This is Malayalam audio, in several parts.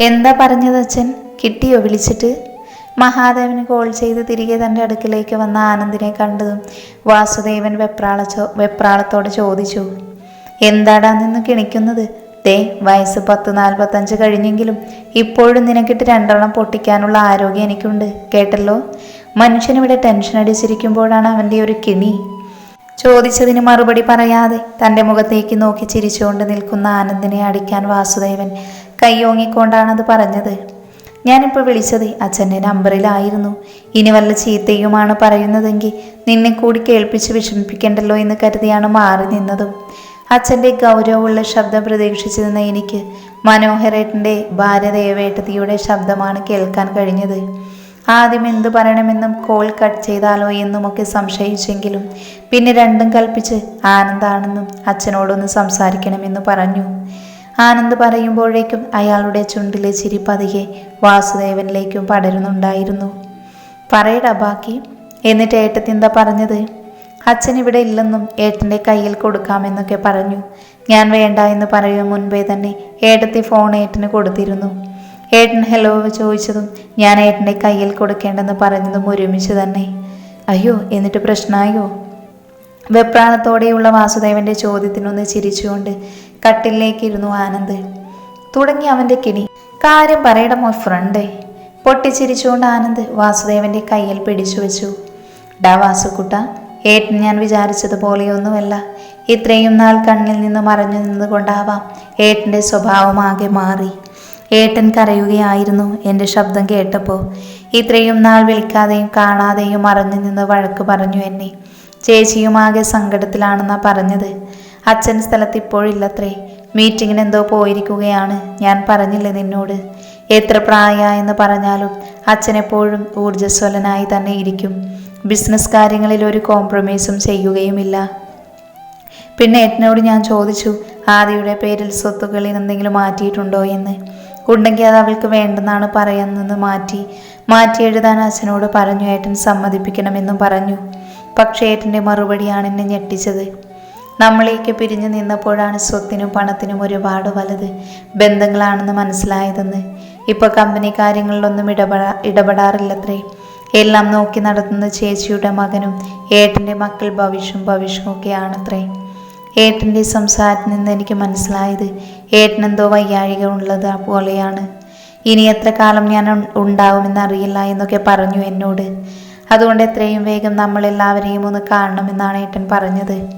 എന്താ പറഞ്ഞത് അച്ഛൻ? കിട്ടിയോ വിളിച്ചിട്ട്? മഹാദേവന് കോൾ ചെയ്ത് തിരികെ തന്റെ അടുക്കിലേക്ക് വന്ന ആനന്ദിനെ കണ്ടതും വാസുദേവൻ വെപ്രാള ചോ വെപ്രാളത്തോടെ ചോദിച്ചു എന്താടാ നിന്ന് കിണിക്കുന്നത്? ദേ വയസ്സ് പത്ത് നാൽപ്പത്തഞ്ച് കഴിഞ്ഞെങ്കിലും ഇപ്പോഴും നിനക്കിട്ട് രണ്ടെണ്ണം പൊട്ടിക്കാനുള്ള ആരോഗ്യം എനിക്കുണ്ട്. കേട്ടല്ലോ? മനുഷ്യനിവിടെ ടെൻഷൻ അടിച്ചിരിക്കുമ്പോഴാണ് അവന്റെ ഒരു കിണി. ചോദിച്ചതിന് മറുപടി പറയാതെ തന്റെ മുഖത്തേക്ക് നോക്കി ചിരിച്ചുകൊണ്ട് നിൽക്കുന്ന ആനന്ദിനെ അടിക്കാൻ വാസുദേവൻ കൈയോങ്ങിക്കൊണ്ടാണത് പറഞ്ഞത്. ഞാനിപ്പോൾ വിളിച്ചത് അച്ഛന്റെ നമ്പറിലായിരുന്നു. ഇനി വല്ല ചീത്തയുമാണ് പറയുന്നതെങ്കിൽ നിന്നെ കൂടി കേൾപ്പിച്ച് വിഷമിപ്പിക്കണ്ടല്ലോ എന്ന് കരുതിയാണ് മാറി നിന്നതും. അച്ഛന്റെ ഗൗരവമുള്ള ശബ്ദം പ്രതീക്ഷിച്ചു നിന്ന എനിക്ക് മനോഹരേട്ടന്റെ ഭാര്യ ദേവേട്ടതിയുടെ ശബ്ദമാണ് കേൾക്കാൻ കഴിഞ്ഞത്. ആദ്യം എന്തു പറയണമെന്നും കോൾ കട്ട് ചെയ്താലോ എന്നുമൊക്കെ സംശയിച്ചെങ്കിലും പിന്നെ രണ്ടും കൽപ്പിച്ച് ആനന്ദാണെന്നും അച്ഛനോടൊന്ന് സംസാരിക്കണമെന്ന് പറഞ്ഞു. ആനന്ദ് പറയുമ്പോഴേക്കും അയാളുടെ ചുണ്ടിലെ ചിരി പതിയെ വാസുദേവനിലേക്കും പടരുന്നുണ്ടായിരുന്നു. പറയടാ ബാക്കി എന്നിട്ട് ഏട്ടത്തി എന്താ പറഞ്ഞത്? അച്ഛൻ ഇവിടെ ഇല്ലെന്നും ഏട്ടന്റെ കയ്യിൽ കൊടുക്കാമെന്നൊക്കെ പറഞ്ഞു. ഞാൻ വേണ്ട എന്ന് പറയും മുൻപേ തന്നെ ഏട്ടത്തി ഫോൺ ഏട്ടന് കൊടുത്തിരുന്നു. ഏട്ടൻ ഹലോ ചോദിച്ചതും ഞാൻ ഏട്ടന്റെ കയ്യിൽ കൊടുക്കേണ്ടെന്ന് പറഞ്ഞതും ഒരുമിച്ച് തന്നെ. അയ്യോ എന്നിട്ട് പ്രശ്നമായോ? വെപ്രാളത്തോടെയുള്ള വാസുദേവന്റെ ചോദ്യത്തിനൊന്ന് ചിരിച്ചുകൊണ്ട് കട്ടിലേക്കിരുന്നു ആനന്ദ്. തുടങ്ങി അവന്റെ കിണി. കാര്യം പറയട മോ ഫ്രണ്ട് പൊട്ടിച്ചിരിച്ചുകൊണ്ട് ആനന്ദ് വാസുദേവന്റെ കയ്യിൽ പിടിച്ചു വെച്ചു. ഡാ വാസുക്കുട്ട ഏട്ടൻ ഞാൻ വിചാരിച്ചതുപോലെയൊന്നുമല്ല. ഇത്രയും നാൾ കണ്ണിൽ നിന്ന് മറഞ്ഞു നിന്നുകൊണ്ടാവാം ഏട്ടന്റെ സ്വഭാവമാകെ മാറി. ഏട്ടൻ കരയുകയായിരുന്നു എന്റെ ശബ്ദം കേട്ടപ്പോൾ ഇത്രയും നാൾ വിളിക്കാതെയും കാണാതെയും മറഞ്ഞു നിന്ന് വഴക്ക് പറഞ്ഞു എന്നെ. ചേച്ചിയുമാകെ സങ്കടത്തിലാണെന്നാ പറഞ്ഞത്. അച്ഛൻ സ്ഥലത്ത് ഇപ്പോഴില്ലത്രേ മീറ്റിങ്ങിന് എന്തോ പോയിരിക്കുകയാണ്. ഞാൻ പറഞ്ഞില്ലേ നിന്നോട്? എത്ര പ്രായമായെന്ന് പറഞ്ഞാലും അച്ഛൻ എപ്പോഴും ഊർജസ്വലനായി തന്നെ ഇരിക്കും. ബിസിനസ് കാര്യങ്ങളിൽ ഒരു കോംപ്രമൈസും ചെയ്യുകയുമില്ല. പിന്നെ ഏട്ടനോട് ഞാൻ ചോദിച്ചു ആദിയുടെ പേരിൽ സ്വത്തുക്കളിൽ എന്തെങ്കിലും മാറ്റിയിട്ടുണ്ടോ എന്ന്? ഉണ്ടെങ്കിൽ അത് അവൾക്ക് വേണ്ടെന്നാണ് പറയുന്നത് മാറ്റി മാറ്റി എഴുതാൻ അച്ഛനോട് പറഞ്ഞു. ഏട്ടൻ സമ്മതിപ്പിക്കണമെന്നും പറഞ്ഞു. പക്ഷേ ഏട്ടന്റെ മറുപടിയാണ് എന്നെ ഞെട്ടിച്ചത്. നമ്മളേക്ക് പിരിഞ്ഞു നിന്നപ്പോഴാണ് സ്വത്തിനും പണത്തിനും ഒരുപാട് വലുത് ബന്ധങ്ങളാണെന്ന് മനസ്സിലായതെന്ന്. ഇപ്പോൾ കമ്പനി കാര്യങ്ങളിലൊന്നും ഇടപെടാ ഇടപെടാറില്ലത്രേ. എല്ലാം നോക്കി നടത്തുന്ന ചേച്ചിയുടെ മകനും ഏട്ടന്റെ മക്കൾ ഭവിഷ്യം ഭവിഷ്യം ഒക്കെയാണത്രേ. ഏട്ടന്റെ സംസാരത്തിൽ നിന്ന് എനിക്ക് മനസ്സിലായത് ഏട്ടനെന്തോ വയ്യാഴിക ഉള്ളത് പോലെയാണ്. ഇനി എത്ര കാലം ഞാൻ ഉണ്ടാവുമെന്ന് ഉണ്ടാവുമെന്നറിയില്ല എന്നൊക്കെ പറഞ്ഞു എന്നോട്. അതുകൊണ്ട് എത്രയും വേഗം നമ്മൾ എല്ലാവരെയും ഒന്ന് കാണണമെന്നാണ് ഏട്ടൻ പറഞ്ഞത്.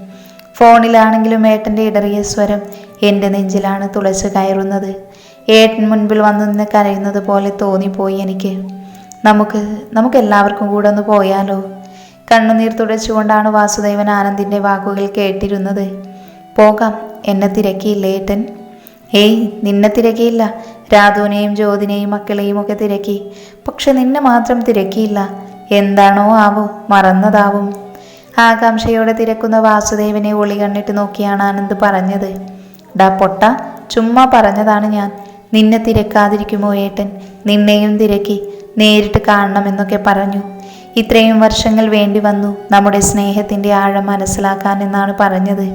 ഫോണിലാണെങ്കിലും ഏട്ടന്റെ ഇടറിയ സ്വരം എന്റെ നെഞ്ചിലാണ് തുളച്ച് കയറുന്നത്. ഏട്ടൻ മുൻപിൽ വന്നു നിന്ന് കരയുന്നത് പോലെ തോന്നിപ്പോയി എനിക്ക്. നമുക്ക് നമുക്ക് എല്ലാവർക്കും കൂടെ ഒന്ന് പോയാലോ? കണ്ണുനീർ തുടച്ചുകൊണ്ടാണ് വാസുദേവൻ ആനന്ദിന്റെ വാക്കുകൾ കേട്ടിരുന്നത്. പോകാം എന്നെ തിരക്കിയില്ലേ ഏട്ടൻ? ഏയ് നിന്നെ തിരക്കിയില്ല. രാധുവിനെയും ജ്യോതിനെയും മക്കളെയും ഒക്കെ തിരക്കി. പക്ഷെ നിന്നെ മാത്രം തിരക്കിയില്ല. എന്താണോ ആവോ മറന്നതാവും. ആകാംക്ഷയോടെ തിരക്കുന്ന വാസുദേവനെ ഒളി കണ്ണിട്ട് നോക്കിയാണ് ആനന്ദ് പറഞ്ഞത്. ഡാ പൊട്ട ചുമ്മാ പറഞ്ഞതാണ് ഞാൻ. നിന്നെ തിരക്കാതിരിക്കുമോ ഏട്ടൻ? നിന്നെയും തിരക്കി നേരിട്ട് കാണണമെന്നൊക്കെ പറഞ്ഞു. ഇത്രയും വർഷങ്ങൾ വേണ്ടി വന്നു നമ്മുടെ സ്നേഹത്തിന്റെ ആഴം മനസ്സിലാക്കാൻ എന്നാണ് പറഞ്ഞത്.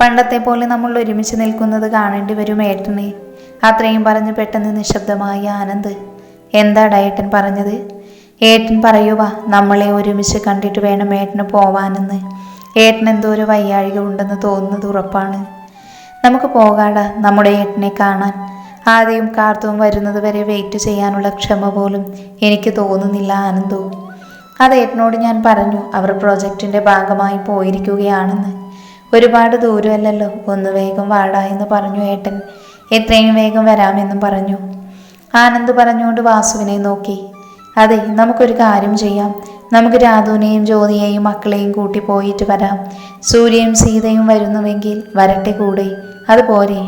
പണ്ടത്തെ പോലെ നമ്മൾ ഒരുമിച്ച് നിൽക്കുന്നത് കാണേണ്ടി വരും ഏട്ടനെ. അത്രയും പറഞ്ഞ് പെട്ടെന്ന് നിശബ്ദമായി ആനന്ദ് എന്താ ഡയേട്ടൻ പറഞ്ഞത്? ഏട്ടൻ പറയുക നമ്മളെ ഒരുമിച്ച് കണ്ടിട്ട് വേണം ഏട്ടന് പോവാനെന്ന്. ഏട്ടൻ എന്തോ ഒരു വയ്യാഴിക ഉണ്ടെന്ന് തോന്നുന്നത് ഉറപ്പാണ്. നമുക്ക് പോകാടാ നമ്മുടെ ഏട്ടനെ കാണാൻ. ആദ്യം കാർത്തവും വരുന്നത് വരെ വെയിറ്റ് ചെയ്യാനുള്ള ക്ഷമ പോലും എനിക്ക് തോന്നുന്നില്ല ആനന്ദോ. അത് ഏട്ടനോട് ഞാൻ പറഞ്ഞു അവർ പ്രൊജക്റ്റിന്റെ ഭാഗമായി പോയിരിക്കുകയാണെന്ന്. ഒരുപാട് ദൂരമല്ലല്ലോ ഒന്ന് വേഗം വാടാ എന്ന് പറഞ്ഞു ഏട്ടൻ. എത്രയും വേഗം വരാമെന്നും പറഞ്ഞു. ആനന്ദ് പറഞ്ഞുകൊണ്ട് വാസുവിനെ നോക്കി. അതെ നമുക്കൊരു കാര്യം ചെയ്യാം. നമുക്ക് രാധുവിനെയും ജ്യോതിയെയും മക്കളെയും കൂട്ടി പോയിട്ട് വരാം. സൂര്യയും സീതയും വരുന്നുവെങ്കിൽ വരട്ടെ കൂടെ. അതുപോരെ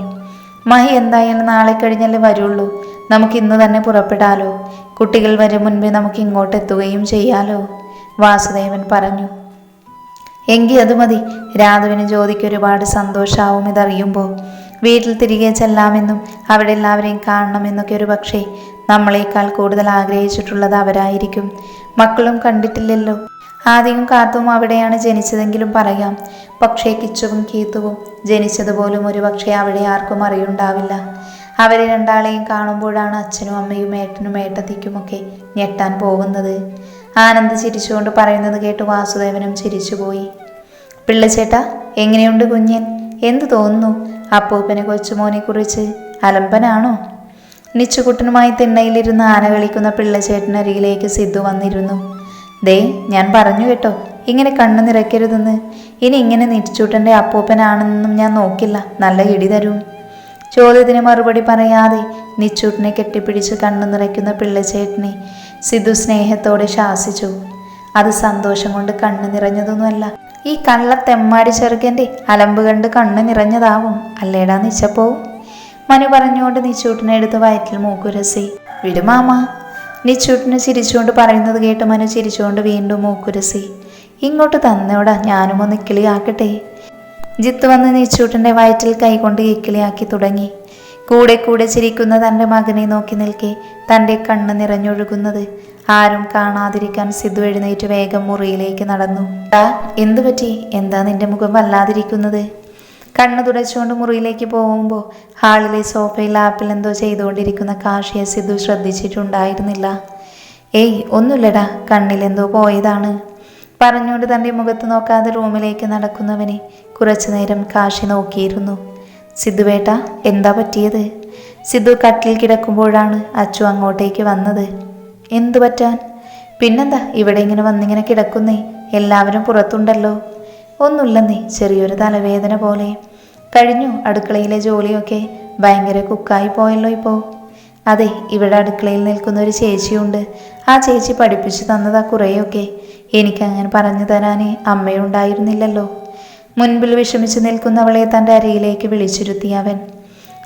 മഹി എന്തായാലും നാളെ കഴിഞ്ഞല്ലേ വരുള്ളൂ. നമുക്ക് ഇന്ന് തന്നെ പുറപ്പെടാലോ. കുട്ടികൾ വരും മുൻപേ നമുക്ക് ഇങ്ങോട്ട് എത്തുകയും ചെയ്യാലോ. വാസുദേവൻ പറഞ്ഞു. എങ്കിൽ അത് മതി. രാധുവിന് ജ്യോതിക്ക് ഒരുപാട് സന്തോഷാവും ഇതറിയുമ്പോൾ. വീട്ടിൽ തിരികെ ചെല്ലാമെന്നും അവിടെ എല്ലാവരെയും കാണണമെന്നൊക്കെ ഒരു പക്ഷേ നമ്മളെക്കാൾ കൂടുതൽ ആഗ്രഹിച്ചിട്ടുള്ളത് അവരായിരിക്കും. മക്കളും കണ്ടിട്ടില്ലല്ലോ. ആദ്യം കാത്തും അവിടെയാണ് ജനിച്ചതെങ്കിലും പറയാം. പക്ഷേ കിച്ചുവും കീത്തുവും ജനിച്ചതുപോലും ഒരു പക്ഷേ അവിടെ ആർക്കും അറിയുണ്ടാവില്ല. അവരെ രണ്ടാളെയും കാണുമ്പോഴാണ് അച്ഛനും അമ്മയും ഏട്ടനും ഏട്ടത്തിക്കുമൊക്കെ ഞെട്ടാൻ പോകുന്നത്. ആനന്ദ് ചിരിച്ചുകൊണ്ട് പറയുന്നത് കേട്ട് വാസുദേവനും ചിരിച്ചുപോയി. പിള്ളച്ചേട്ടാ എങ്ങനെയുണ്ട് കുഞ്ഞൻ? എന്ത് തോന്നുന്നു? അപ്പൂപ്പനെ കൊച്ചുമോനെ കുറിച്ച് അലമ്പനാണോ? നിച്ചുകുട്ടനുമായി തിണ്ണയിലിരുന്ന് ആന കളിക്കുന്ന പിള്ളച്ചേട്ടനരികിലേക്ക് സിദ്ധു വന്നിരുന്നു. ദേ ഞാൻ പറഞ്ഞു കേട്ടോ ഇങ്ങനെ കണ്ണു നിറയ്ക്കരുതെന്ന്. ഇനി ഇങ്ങനെ നിച്ചുട്ടന്റെ അപ്പൂപ്പനാണെന്നും ഞാൻ നോക്കില്ല നല്ല ഇടി തരും. ചോദ്യത്തിന് മറുപടി പറയാതെ നിച്ചൂട്ടിനെ കെട്ടിപ്പിടിച്ച് കണ്ണു നിറയ്ക്കുന്ന പിള്ളച്ചേട്ടനെ സിദ്ധു സ്നേഹത്തോടെ ശാസിച്ചു. അത് സന്തോഷം കൊണ്ട് കണ്ണു നിറഞ്ഞതൊന്നുമല്ല ഈ കള്ള തെമ്മാടി ചെറുക്കന്റെ അലമ്പ് കണ്ട് കണ്ണ് നിറഞ്ഞതാവും. അല്ലേടാ നിച്ചപ്പോ മനു പറഞ്ഞുകൊണ്ട് നിച്ചൂട്ടിനെ എടുത്ത് വയറ്റിൽ മൂക്കുരസി. വിടുമാമ നിച്ചൂട്ടിന് ചിരിച്ചുകൊണ്ട് പറയുന്നത് കേട്ട് മനു ചിരിച്ചുകൊണ്ട് വീണ്ടും മൂക്കുരസി. ഇങ്ങോട്ട് തന്നോടാ ഞാനും ഒന്ന് ഇക്കിളിയാക്കട്ടെ ജിത്ത് വന്ന് നിച്ചൂട്ടിന്റെ വയറ്റിൽ കൈകൊണ്ട് ഇക്കിളിയാക്കി തുടങ്ങി. കൂടെ കൂടെ ചിരിക്കുന്ന തന്റെ മകനെ നോക്കി നിൽക്കെ തന്റെ കണ്ണ് നിറഞ്ഞൊഴുകുന്നത്. ആരും കാണാതിരിക്കാൻ സിദ്ധു എഴുന്നേറ്റ് വേഗം മുറിയിലേക്ക് നടന്നു. ആ എന്തു പറ്റി? എന്താ നിന്റെ മുഖം വല്ലാതിരിക്കുന്നത്? കണ്ണ് തുടച്ചുകൊണ്ട് മുറിയിലേക്ക് പോകുമ്പോൾ ഹാളിലെ സോഫയിൽ ആപ്പിൽ എന്തോ ചെയ്തുകൊണ്ടിരിക്കുന്ന കാഷിയെ സിദ്ധു ശ്രദ്ധിച്ചിട്ടുണ്ടായിരുന്നില്ല. ഏയ് ഒന്നുമില്ലടാ കണ്ണിലെന്തോ പോയതാണ്. പറഞ്ഞുകൊണ്ട് തന്റെ മുഖത്ത് നോക്കാതെ റൂമിലേക്ക് നടക്കുന്നവനെ കുറച്ചു നേരം കാശി നോക്കിയിരുന്നു. സിദ്ധുവേട്ട എന്താ പറ്റിയത്? സിദ്ധു കട്ടിൽ കിടക്കുമ്പോഴാണ് അച്ചു അങ്ങോട്ടേക്ക് വന്നത്. എന്തു പറ്റാൻ? പിന്നെന്താ ഇവിടെ ഇങ്ങനെ വന്നിങ്ങനെ കിടക്കുന്നേ? എല്ലാവരും പുറത്തുണ്ടല്ലോ. ഒന്നുമില്ലെന്നേ ചെറിയൊരു തലവേദന പോലെ. കഴിഞ്ഞു അടുക്കളയിലെ ജോലിയൊക്കെ ഭയങ്കര കുക്കായി പോയല്ലോ ഇപ്പോൾ അതെ ഇവിടെ അടുക്കളയിൽ നിൽക്കുന്ന ഒരു ചേച്ചിയുണ്ട്. ആ ചേച്ചി പഠിപ്പിച്ചു തന്നതാ കുറേയൊക്കെ. എനിക്കങ്ങനെ പറഞ്ഞു തരാൻ അമ്മയുണ്ടായിരുന്നില്ലല്ലോ. മുൻപിൽ വിഷമിച്ചു നിൽക്കുന്നവളെ തന്റെ അരയിലേക്ക് വിളിച്ചിരുത്തി അവൻ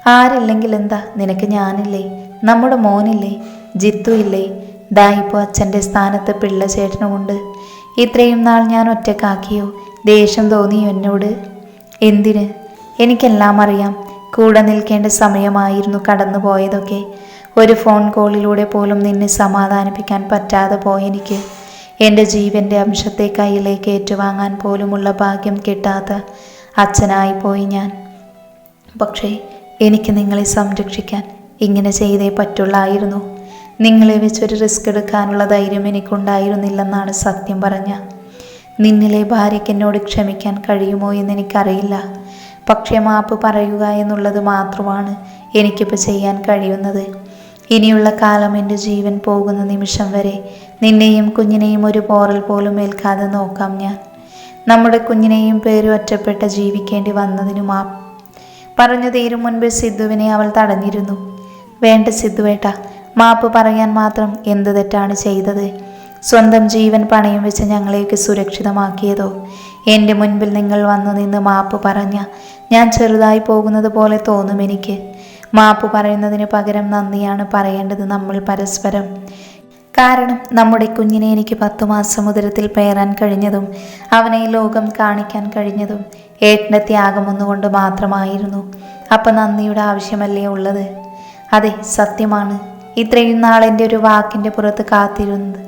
ആരില്ലെങ്കിൽ എന്താ? നിനക്ക് ഞാനില്ലേ? നമ്മുടെ മോനില്ലേ? ജിത്തു ഇല്ലേ? ദാ ഇപ്പോൾ അച്ഛന്റെ സ്ഥാനത്ത് പിള്ള ചേട്ടനുമുണ്ട്. ഇത്രയും നാൾ ഞാൻ ഒറ്റക്കാക്കിയോ? ദേഷ്യം തോന്നിയോ എന്നോട്. എന്തിന്? എനിക്കെല്ലാം അറിയാം. കൂടെ നിൽക്കേണ്ട സമയമായിരുന്നു കടന്നു പോയതൊക്കെ. ഒരു ഫോൺ കോളിലൂടെ പോലും നിന്നെ സമാധാനിപ്പിക്കാൻ പറ്റാതെ പോയെനിക്ക്. എന്റെ ജീവന്റെ അംശത്തെ കയ്യിലേക്ക് ഏറ്റുവാങ്ങാൻ പോലുമുള്ള ഭാഗ്യം കിട്ടാത്ത അച്ഛനായി പോയി ഞാൻ. പക്ഷേ എനിക്ക് നിങ്ങളെ സംരക്ഷിക്കാൻ ഇങ്ങനെ ചെയ്തേ പറ്റുള്ളായിരുന്നു. നിങ്ങളെ വെച്ചൊരു റിസ്ക് എടുക്കാനുള്ള ധൈര്യം എനിക്കുണ്ടായിരുന്നില്ലെന്നാണ് സത്യം പറഞ്ഞ. നിന്നിലെ ഭാര്യയ്ക്ക് എന്നോട് ക്ഷമിക്കാൻ കഴിയുമോ എന്ന് എനിക്കറിയില്ല. പക്ഷേ മാപ്പ് പറയുക എന്നുള്ളത് മാത്രമാണ് എനിക്കിപ്പോൾ ചെയ്യാൻ കഴിയുന്നത്. ഇനിയുള്ള കാലം എന്റെ ജീവൻ പോകുന്ന നിമിഷം വരെ നിന്നെയും കുഞ്ഞിനെയും ഒരു പോറൽ പോലും ഏൽക്കാതെ നോക്കാം ഞാൻ. നമ്മുടെ കുഞ്ഞിനെയും പേരും ഒറ്റപ്പെട്ട ജീവിക്കേണ്ടി വന്നതിനുമാ. പറഞ്ഞു തീരും മുൻപ് സിദ്ധുവിനെ അവൾ തടഞ്ഞിരുന്നു. വേണ്ട സിദ്ധുവേട്ട മാപ്പ് പറയാൻ മാത്രം എന്ത് തെറ്റാണ് ചെയ്തത്? സ്വന്തം ജീവൻ പണയം വെച്ച് ഞങ്ങളെയൊക്കെ സുരക്ഷിതമാക്കിയതോ? എന്റെ മുൻപിൽ നിങ്ങൾ വന്നു നിന്ന് മാപ്പ് പറഞ്ഞ ഞാൻ ചെറുതായി പോകുന്നത് പോലെ തോന്നും എനിക്ക്. മാപ്പ് പറയുന്നതിന് പകരം നന്ദിയാണ് പറയേണ്ടത് നമ്മൾ പരസ്പരം. കാരണം നമ്മുടെ കുഞ്ഞിനെ എനിക്ക് പത്തു മാസം ഉദരത്തിൽ പേരാൻ കഴിഞ്ഞതും അവനെ ലോകം കാണിക്കാൻ കഴിഞ്ഞതും ഏട്ടന്റെ ത്യാഗം ഒന്നുകൊണ്ട് മാത്രമായിരുന്നു. അപ്പം നന്ദിയുടെ ആവശ്യമല്ലേ ഉള്ളത്? അതെ സത്യമാണ്. ഇത്രയും നാൾ ഒരു വാക്കിന്റെ പുറത്ത് കാത്തിരുന്നത്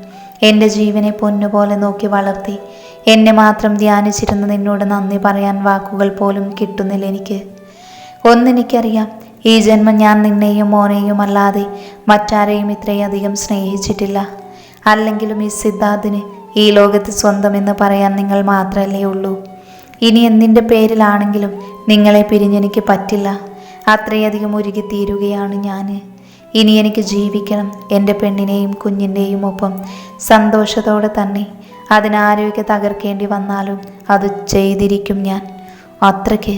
എന്റെ ജീവനെ പൊന്നുപോലെ നോക്കി വളർത്തി എന്നെ മാത്രം ധ്യാനിച്ചിരുന്ന നിന്നോട് നന്ദി പറയാൻ വാക്കുകൾ പോലും കിട്ടുന്നില്ല എനിക്ക്. ഒന്നെനിക്കറിയാം ഈ ജന്മം ഞാൻ നിന്നെയും മോനെയും അല്ലാതെ മറ്റാരെയും ഇത്രയധികം സ്നേഹിച്ചിട്ടില്ല. അല്ലെങ്കിലും ഈ സിദ്ധാർത്ഥിന് ഈ ലോകത്ത് സ്വന്തമെന്ന് പറയാൻ നിങ്ങൾ മാത്രമല്ലേ ഉള്ളൂ. ഇനി എന്തിന്റെ പേരിലാണെങ്കിലും നിങ്ങളെ പിരിഞ്ഞെനിക്ക് പറ്റില്ല. അത്രയധികം തീരുകയാണ് ഞാൻ ഇനി എനിക്ക് ജീവിക്കണം എന്റെ പെണ്ണിനെയും കുഞ്ഞിന്റെയും ഒപ്പം സന്തോഷത്തോടെ തന്നെ. അതിനാരോഗ്യ തകർക്കേണ്ടി വന്നാലും അത് ചെയ്തിരിക്കും ഞാൻ. അത്രയ്ക്ക്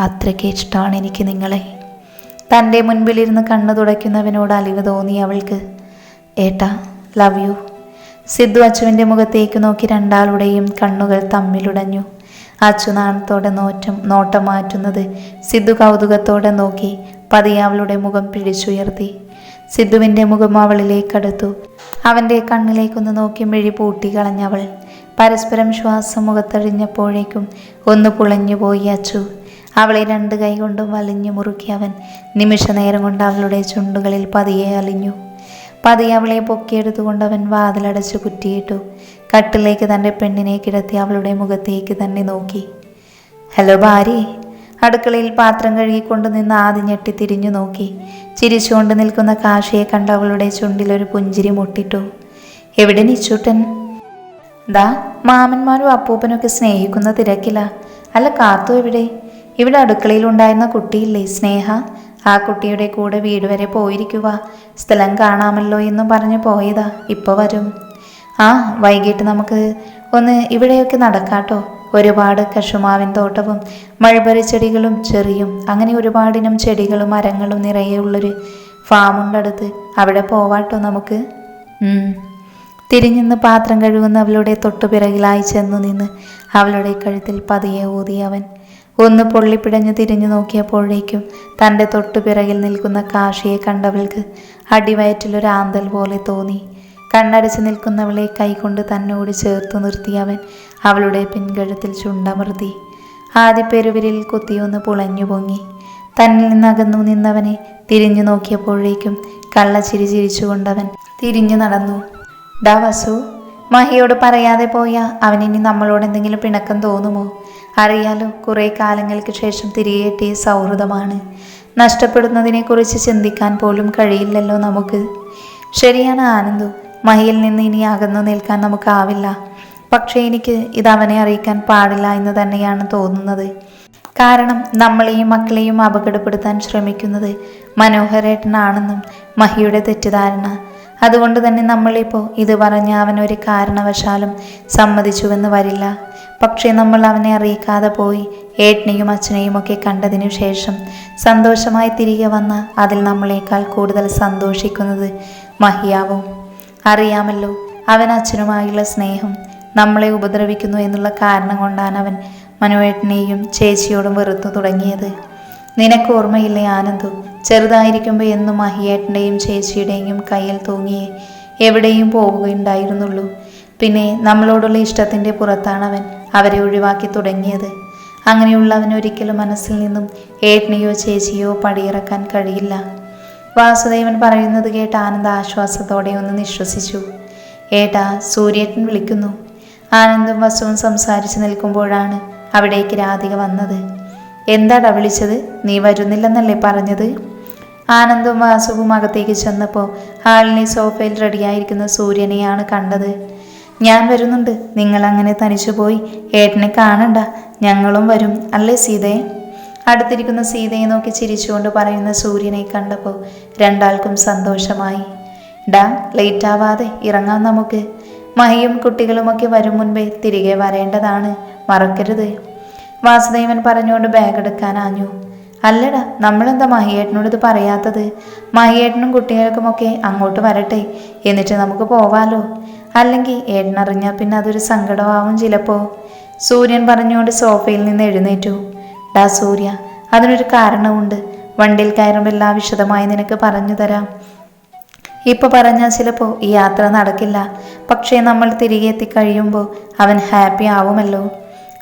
അത്രയ്ക്ക് ഇഷ്ടമാണ് എനിക്ക് നിങ്ങളെ. തന്റെ മുൻപിലിരുന്ന് കണ്ണു തുടയ്ക്കുന്നവനോട് അലിവ് തോന്നി അവൾക്ക്. ഏട്ടാ ലവ് യു സിദ്ധു അച്ചുവിന്റെ മുഖത്തേക്ക് നോക്കി രണ്ടാളുടെയും കണ്ണുകൾ തമ്മിലുടഞ്ഞു. അച്ചു നാണത്തോടെ നോറ്റം നോട്ടം മാറ്റുന്നത് സിദ്ധു കൗതുകത്തോടെ നോക്കി പതിയെ അവളുടെ മുഖം പിടിച്ചുയർത്തി. സിദ്ധുവിന്റെ മുഖം അവളിലേക്കടുത്തു. അവന്റെ കണ്ണിലേക്കൊന്ന് നോക്കി മിഴി പൂട്ടി കളഞ്ഞവൾ. പരസ്പരം ശ്വാസം മുഖത്തഴിഞ്ഞപ്പോഴേക്കും ഒന്ന് പുളഞ്ഞുപോയി അച്ചു. അവളെ രണ്ട് കൈ കൊണ്ടും വലിഞ്ഞു മുറുക്കി അവൻ നിമിഷനേരം കൊണ്ട് അവളുടെ ചുണ്ടുകളിൽ പതിയെ അലിഞ്ഞു. പതിയെ അവളെ പൊക്കിയെടുത്തുകൊണ്ട് അവൻ വാതിലടച്ചു കുറ്റിയിട്ടു. കട്ടിലേക്ക് തന്റെ പെണ്ണിനെ കിടത്തി അവളുടെ മുഖത്തേക്ക് തന്നെ നോക്കി. ഹലോ ഭാര്യ. അടുക്കളയിൽ പാത്രം കഴുകിക്കൊണ്ട് നിന്ന് ആദ്യം ഞെട്ടി തിരിഞ്ഞു നോക്കി. ചിരിച്ചുകൊണ്ട് നിൽക്കുന്ന കാശിയെ കണ്ട അവളുടെ ചുണ്ടിലൊരു പുഞ്ചിരി മുട്ടിട്ടു. എവിടെ നിച്ചൂട്ടൻ? ദാ മാമന്മാരും അപ്പൂപ്പനൊക്കെ സ്നേഹിക്കുന്ന തിരക്കില. അല്ല കാത്തു എവിടെ? ഇവിടെ അടുക്കളയിൽ ഉണ്ടായിരുന്ന കുട്ടിയില്ലേ സ്നേഹ? ആ കുട്ടിയുടെ കൂടെ വീട് വരെ പോയിരിക്കുക. സ്ഥലം കാണാമല്ലോ എന്നും പറഞ്ഞു പോയതാ. ഇപ്പോൾ വരും. ആ വൈകിട്ട് നമുക്ക് ഒന്ന് ഇവിടെയൊക്കെ നടക്കാട്ടോ. ഒരുപാട് കശുമാവിൻ തോട്ടവും മൾബറി ചെടികളും ചെറിയും അങ്ങനെ ഒരുപാടിനം ചെടികളും മരങ്ങളും നിറയെ ഉള്ളൊരു ഫാമുണ്ടടുത്ത് അവിടെ പോവാട്ടോ നമുക്ക്. തിരിഞ്ഞു തിരിഞ്ഞിന്ന് പാത്രം കഴുകുന്ന അവളുടെ തൊട്ടുപിറകിലായി ചെന്നു നിന്ന് അവളുടെ കഴുത്തിൽ പതിയെ ഊതി അവൻ. ഒന്ന് പൊള്ളിപ്പിടഞ്ഞു തിരിഞ്ഞു നോക്കിയപ്പോഴേക്കും തന്റെ തൊട്ടുപിറകിൽ നിൽക്കുന്ന കാഷിയെ കണ്ടവൾക്ക് അടിവയറ്റിലൊരു ആന്തൽ പോലെ തോന്നി. കണ്ണടച്ച് നിൽക്കുന്നവളെ കൈകൊണ്ട് തന്നോട് ചേർത്തു നിർത്തി അവൻ അവളുടെ പിൻകഴുത്തിൽ ചുണ്ടമൃതി ആദ്യ പെരുവിരിൽ കുത്തിയൊന്ന് പുളഞ്ഞു പൊങ്ങി. തന്നിൽ നിന്നകന്നു നിന്നവനെ തിരിഞ്ഞു നോക്കിയപ്പോഴേക്കും കള്ളച്ചിരി ചിരിച്ചുകൊണ്ടവൻ തിരിഞ്ഞു നടന്നു. ഡാ വസു മഹിയോട് പറയാതെ പോയ അവനിനി നമ്മളോട് എന്തെങ്കിലും പിണക്കം തോന്നുമോ? അറിയാലോ കുറേ കാലങ്ങൾക്ക് ശേഷം തിരികെ എത്തിയ സൗഹൃദമാണ്. നഷ്ടപ്പെടുന്നതിനെക്കുറിച്ച് ചിന്തിക്കാൻ പോലും കഴിയില്ലല്ലോ നമുക്ക്. ശരിയാണ് ആനന്ദു മഹിയിൽ നിന്ന് ഇനി അകന്നു നിൽക്കാൻ നമുക്കാവില്ല. പക്ഷേ എനിക്ക് ഇത് അവനെ അറിയിക്കാൻ പാടില്ല എന്ന് തന്നെയാണ് തോന്നുന്നത്. കാരണം നമ്മളെയും മക്കളെയും അപകടപ്പെടുത്താൻ ശ്രമിക്കുന്നത് മനോഹരേട്ടനാണെന്നും മഹിയുടെ തെറ്റിദ്ധാരണ. അതുകൊണ്ട് തന്നെ നമ്മളിപ്പോൾ ഇത് പറഞ്ഞ അവനൊരു കാരണവശാലും സമ്മതിച്ചുവെന്ന് വരില്ല. പക്ഷേ നമ്മൾ അവനെ അറിയിക്കാതെ പോയി. ഏട്ടനെയും അച്ഛനെയും ഒക്കെ കണ്ടതിനു ശേഷം സന്തോഷമായി തിരികെ വന്ന അതിൽ നമ്മളെക്കാൾ കൂടുതൽ സന്തോഷിക്കുന്നത് മഹിയാവും. അറിയാമല്ലോ അവൻ അച്ഛനുമായുള്ള സ്നേഹം നമ്മളെ ഉപദ്രവിക്കുന്നു എന്നുള്ള കാരണം കൊണ്ടാണ് അവൻ മനുവേട്ടനെയും ചേച്ചിയോടും വെറുത്തു തുടങ്ങിയത്. നിനക്ക് ഓർമ്മയില്ലേ ആനന്ദു? ചെറുതായിരിക്കുമ്പോൾ എന്നും മഹിയേട്ടന്റെയും ചേച്ചിയുടെയും കയ്യിൽ തൂങ്ങിയേ എവിടെയും പോവുകയുണ്ടായിരുന്നുള്ളൂ. പിന്നെ നമ്മളോടുള്ള ഇഷ്ടത്തിന്റെ പുറത്താണ് അവൻ അവരെ ഒഴിവാക്കി തുടങ്ങിയത്. അങ്ങനെയുള്ളവൻ ഒരിക്കലും മനസ്സിൽ നിന്നും ഏട്ടനെയോ ചേച്ചിയോ പടിയിറക്കാൻ കഴിയില്ല. വാസുദേവൻ പറയുന്നത് കേട്ട് ആനന്ദ ആശ്വാസത്തോടെ ഒന്ന് നിശ്വസിച്ചു. ഏട്ടാ സൂര്യേട്ടൻ വിളിക്കുന്നു. ആനന്ദും വസുവും സംസാരിച്ച് നിൽക്കുമ്പോഴാണ് അവിടേക്ക് രാധിക വന്നത്. എന്താടാ വിളിച്ചത്? നീ വരുന്നില്ലെന്നല്ലേ പറഞ്ഞത്? ആനന്ദും വാസുവും അകത്തേക്ക് ചെന്നപ്പോൾ ഹാളിലെ സോഫയിൽ റെഡിയായിരിക്കുന്ന സൂര്യനെയാണ് കണ്ടത്. ഞാൻ വരുന്നുണ്ട്. നിങ്ങൾ അങ്ങനെ തനിച്ചു പോയി. ഏട്ടനെ കാണണ്ട. ഞങ്ങളും വരും. അല്ലേ സീതയെ അടുത്തിരിക്കുന്ന സീതയെ നോക്കി ചിരിച്ചുകൊണ്ട് പറയുന്ന സൂര്യനെ കണ്ടപ്പോൾ രണ്ടാൾക്കും സന്തോഷമായി. ഡാ ലേറ്റ് ആവാതെ ഇറങ്ങാം നമുക്ക്. മഹിയും കുട്ടികളുമൊക്കെ വരും മുൻപേ തിരികെ വരേണ്ടതാണ്. മറക്കരുത്. വാസുദേവൻ പറഞ്ഞുകൊണ്ട് ബാഗ് എടുക്കാൻ ആഞ്ഞു. അല്ലടാ നമ്മളെന്താ മഹിയേട്ടനോട് ഇത് പറയാത്തത്? മഹിയേട്ടനും കുട്ടികൾക്കുമൊക്കെ അങ്ങോട്ട് വരട്ടെ. എന്നിട്ട് നമുക്ക് പോവാലോ. അല്ലെങ്കിൽ ഏട്ടനറിഞ്ഞാൽ പിന്നെ അതൊരു സങ്കടമാവും ചിലപ്പോൾ സൂര്യൻ പറഞ്ഞുകൊണ്ട് സോഫയിൽ നിന്ന് എഴുന്നേറ്റു. ഡാ സൂര്യ അതിനൊരു കാരണമുണ്ട്. വണ്ടിയിൽ കയറുമ്പോൾ എല്ലാം വിശദമായി നിനക്ക് പറഞ്ഞു തരാം. ഇപ്പൊ പറഞ്ഞാൽ ചിലപ്പോൾ ഈ യാത്ര നടക്കില്ല. പക്ഷേ നമ്മൾ തിരികെ എത്തിക്കഴിയുമ്പോൾ അവൻ ഹാപ്പി ആവുമല്ലോ.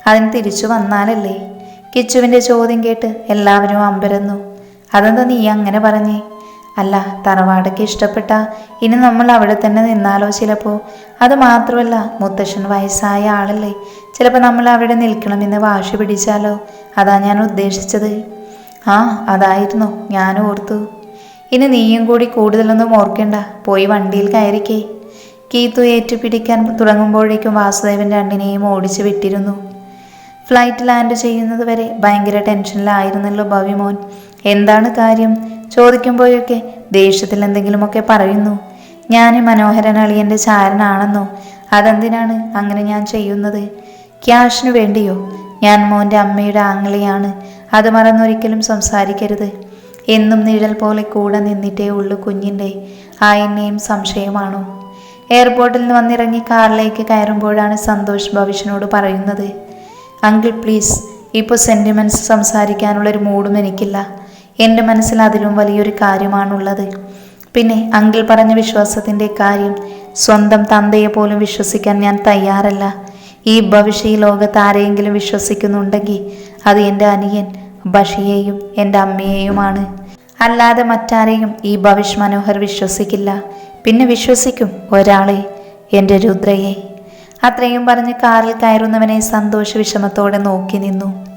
അതിന് തിരിച്ചു വന്നാലല്ലേ? കിച്ചുവിന്റെ ചോദ്യം കേട്ട് എല്ലാവരും അമ്പരന്നു. അതെന്താ നീ അങ്ങനെ പറഞ്ഞേ? അല്ല തറവാടൊക്കെ ഇഷ്ടപ്പെട്ട. ഇനി നമ്മൾ അവിടെ തന്നെ നിന്നാലോ ചിലപ്പോൾ അത് മാത്രമല്ല മുത്തശ്ശൻ വയസ്സായ ആളല്ലേ. ചിലപ്പോൾ നമ്മൾ അവിടെ നിൽക്കണമെന്ന് വാശി പിടിച്ചാലോ? അതാ ഞാൻ ഉദ്ദേശിച്ചത്. ആ അതായിരുന്നു. ഞാൻ ഓർത്തു. ഇനി നീയും കൂടി കൂടുതലൊന്നും ഓർക്കണ്ട. പോയി വണ്ടിയിൽ കയറിക്കേ. കീത്തു ഏറ്റുപിടിക്കാൻ തുടങ്ങുമ്പോഴേക്കും വാസുദേവൻ രണ്ടിനെയും ഓടിച്ചു വിട്ടിരുന്നു. ഫ്ലൈറ്റ് ലാൻഡ് ചെയ്യുന്നത് വരെ ഭയങ്കര ടെൻഷനിലായിരുന്നല്ലോ ഭവിമോൻ. എന്താണ് കാര്യം? ചോദിക്കുമ്പോഴൊക്കെ ദേഷ്യത്തിൽ എന്തെങ്കിലുമൊക്കെ പറയുന്നു. ഞാൻ മനോഹരൻ അളിയന്റെ ചാരനാണെന്നോ? അതെന്തിനാണ് അങ്ങനെ ഞാൻ ചെയ്യുന്നത്? ക്യാഷിന് വേണ്ടിയോ? ഞാൻ മോന്റെ അമ്മയുടെ ആംഗ്ലിയാണ് അത് മറന്നൊരിക്കലും സംസാരിക്കരുത്. എന്നും നിഴൽ പോലെ കൂടെ നിന്നിട്ടേ ഉള്ളൂ കുഞ്ഞിന്റെ ആ എന്നെയും സംശയമാണോ? എയർപോർട്ടിൽ നിന്ന് വന്നിറങ്ങി കാറിലേക്ക് കയറുമ്പോഴാണ് സന്തോഷ് ഭവിഷ്യനോട് പറയുന്നത്. അങ്കിൾ പ്ലീസ് ഇപ്പോൾ സെന്റിമെന്റ്സ് സംസാരിക്കാനുള്ളൊരു മൂഡും എനിക്കില്ല. എന്റെ മനസ്സിൽ അതിലും വലിയൊരു കാര്യമാണുള്ളത്. പിന്നെ അങ്കിൾ പറഞ്ഞ വിശ്വാസത്തിന്റെ കാര്യം സ്വന്തം തന്തയെ പോലും വിശ്വസിക്കാൻ ഞാൻ തയ്യാറല്ല. ഈ ഭവിഷ്യ ലോകത്ത് ആരെയെങ്കിലും വിശ്വസിക്കുന്നുണ്ടെങ്കിൽ അത് എന്റെ അനിയൻ ബഷിയെയും എന്റെ അമ്മയെയുമാണ്. അല്ലാതെ മറ്റാരെയും ഈ ഭവിഷ് മനോഹർ വിശ്വസിക്കില്ല. പിന്നെ വിശ്വസിക്കും ഒരാളെ എന്റെ രുദ്രയെ. അത്രയും പറഞ്ഞ് കാറിൽ കയറുന്നവനെ സന്തോഷ വിഷമത്തോടെ നോക്കി നിന്നു.